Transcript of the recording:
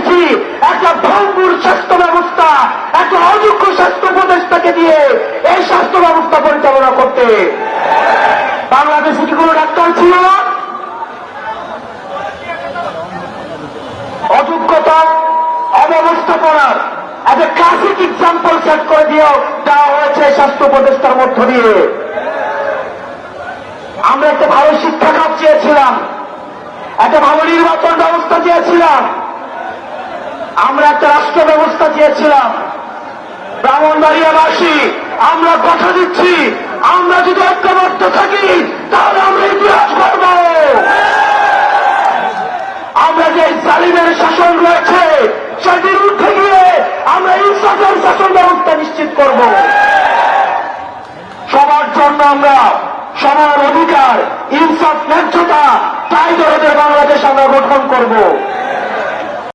দেখেছি একটা ভঙ্গুর স্বাস্থ্য ব্যবস্থা, একটা অযোগ্য স্বাস্থ্য উপদেষ্টাকে দিয়ে এই স্বাস্থ্য ব্যবস্থা পরিচালনা করতে। বাংলাদেশে কি কোনো ডাক্তার ছিল? অযোগ্যতা, অব্যবস্থাপনার একটা ক্লাসিক এক্সাম্পল সেট করে দিয়েও দেওয়া হয়েছে স্বাস্থ্য উপদেষ্টার মধ্য দিয়ে। আমরা একটা ভালো শিক্ষা খাত চেয়েছিলাম, একটা ভালো নির্বাচন ব্যবস্থা চেয়েছিলাম। আমরা একটা রাষ্ট্র ব্যবস্থা চেয়েছিলাম। ব্রাহ্মণবাড়িয়াবাসী, আমরা কথা দিচ্ছি, আমরা যদি ঐক্যবদ্ধ থাকি, তাহলে আমরা ইতিহাস করব আমরা যে জালিমের শাসন রয়েছে, সেটির উঠে গিয়ে আমরা ইনসাফের শাসন ব্যবস্থা নিশ্চিত করব। সবার জন্য আমরা সবার অধিকার, ইনসাফ, ন্যায্যতা, তাই ধরে বাংলাদেশ আমরা গঠন করব।